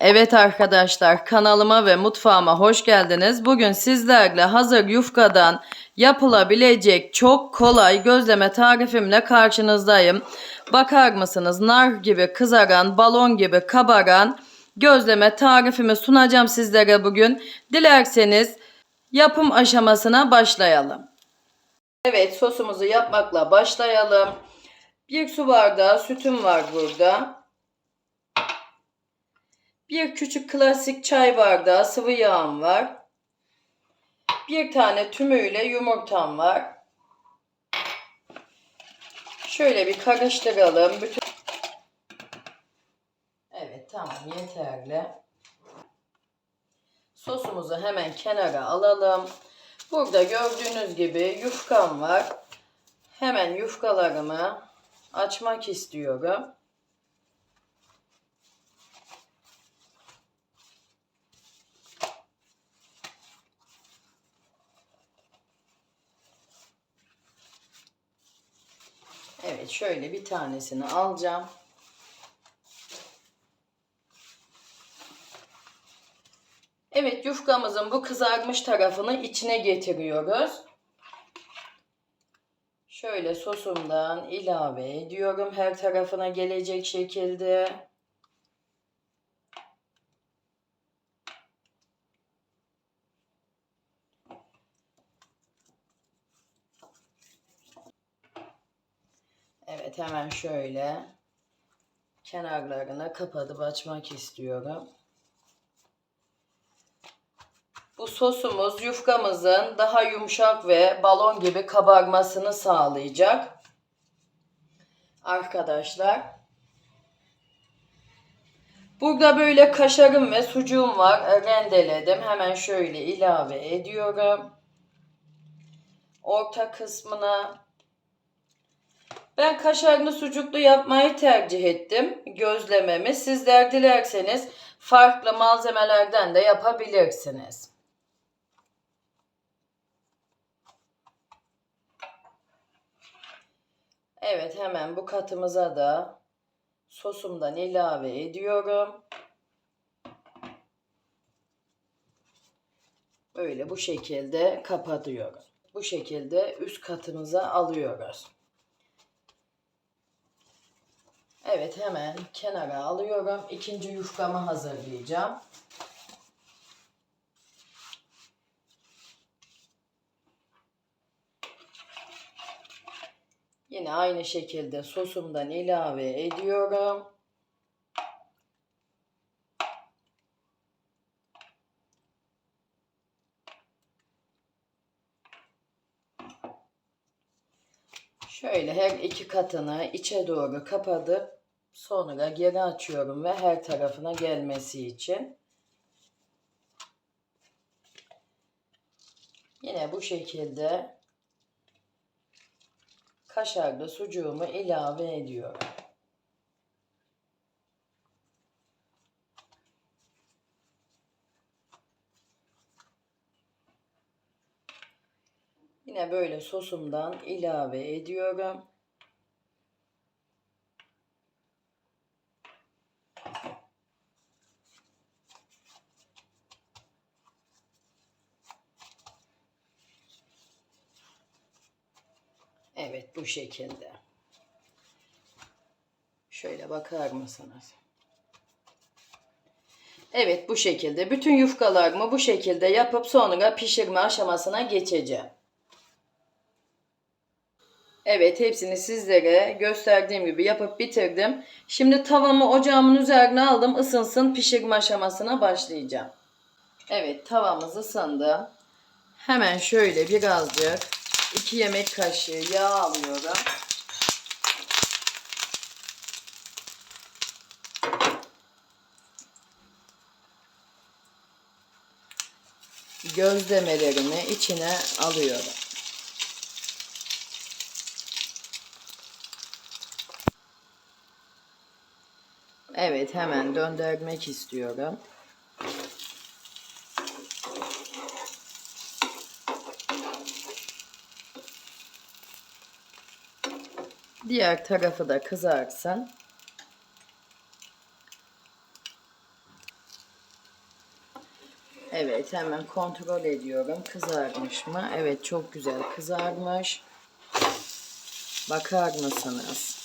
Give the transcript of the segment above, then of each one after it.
Evet arkadaşlar kanalıma ve mutfağıma hoş geldiniz. Bugün sizlerle hazır yufkadan yapılabilecek çok kolay gözleme tarifimle karşınızdayım. Bakar mısınız nar gibi kızaran, balon gibi kabaran gözleme tarifimi sunacağım sizlere bugün. Dilerseniz yapım aşamasına başlayalım. Evet sosumuzu yapmakla başlayalım. Bir su bardağı sütüm var burada. Bir küçük klasik çay bardağı sıvı yağım var. Bir tane tümüyle yumurtam var. Şöyle bir karıştıralım. Bütün... Evet tamam yeterli. Sosumuzu hemen kenara alalım. Burada gördüğünüz gibi yufkam var. Hemen yufkalarımı açmak istiyorum. Şöyle bir tanesini alacağım. Evet yufkamızın bu kızarmış tarafını içine getiriyoruz. Şöyle sosumdan ilave ediyorum her tarafına gelecek şekilde. Evet hemen şöyle kenarlarına kapatıp açmak istiyorum. Bu sosumuz yufkamızın daha yumuşak ve balon gibi kabarmasını sağlayacak. Arkadaşlar. Burada böyle kaşarım ve sucuğum var. Rendeledim. Hemen şöyle ilave ediyorum. Orta kısmına ben kaşarlı sucuklu yapmayı tercih ettim. Gözlememi. Sizler dilerseniz farklı malzemelerden de yapabilirsiniz. Evet hemen bu katımıza da sosumdan ilave ediyorum. Böyle bu şekilde kapatıyorum. Bu şekilde üst katımıza alıyoruz. Evet hemen kenara alıyorum. İkinci yufkamı hazırlayacağım. Yine aynı şekilde sosumdan ilave ediyorum. Şöyle her iki katını içe doğru kapatıp sonra geri açıyorum ve her tarafına gelmesi için. Yine bu şekilde kaşarlı sucuğumu ilave ediyorum. Yine böyle sosumdan ilave ediyorum. Evet bu şekilde. Şöyle bakar mısınız? Evet bu şekilde. Bütün yufkalarımı bu şekilde yapıp sonra pişirme aşamasına geçeceğim. Evet hepsini sizlere gösterdiğim gibi yapıp bitirdim. Şimdi tavamı ocağımın üzerine aldım. Isınsın pişirme aşamasına başlayacağım. Evet tavamız ısındı. Hemen şöyle birazcık 2 yemek kaşığı yağ alıyorum. Gözlemelerimi içine alıyorum. Evet hemen döndürmek istiyorum. Diğer tarafı da kızarsın. Evet hemen kontrol ediyorum. Kızarmış mı? Evet çok güzel kızarmış. Bakar mısınız?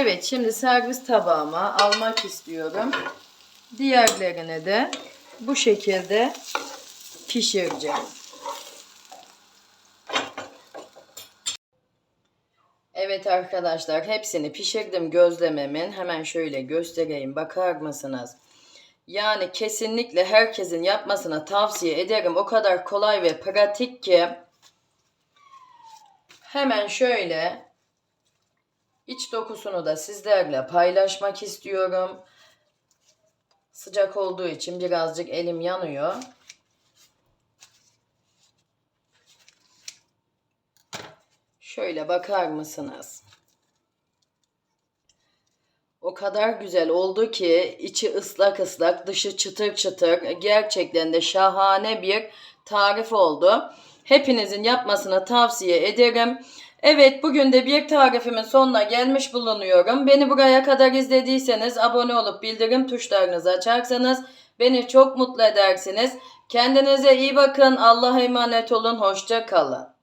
Evet şimdi servis tabağıma almak istiyorum. Diğerlerini de bu şekilde pişireceğim. Evet arkadaşlar hepsini pişirdim gözlememin. Hemen şöyle göstereyim bakar mısınız? Yani kesinlikle herkesin yapmasını tavsiye ederim. O kadar kolay ve pratik ki. Hemen şöyle iç dokusunu da sizlerle paylaşmak istiyorum. Sıcak olduğu için birazcık elim yanıyor. Şöyle bakar mısınız? O kadar güzel oldu ki içi ıslak ıslak, dışı çıtır çıtır. Gerçekten de şahane bir tarif oldu. Hepinizin yapmasını tavsiye ederim. Evet bugün de bir tarifimin sonuna gelmiş bulunuyorum. Beni buraya kadar izlediyseniz abone olup bildirim tuşlarınızı açarsanız beni çok mutlu edersiniz. Kendinize iyi bakın. Allah'a emanet olun. Hoşça kalın.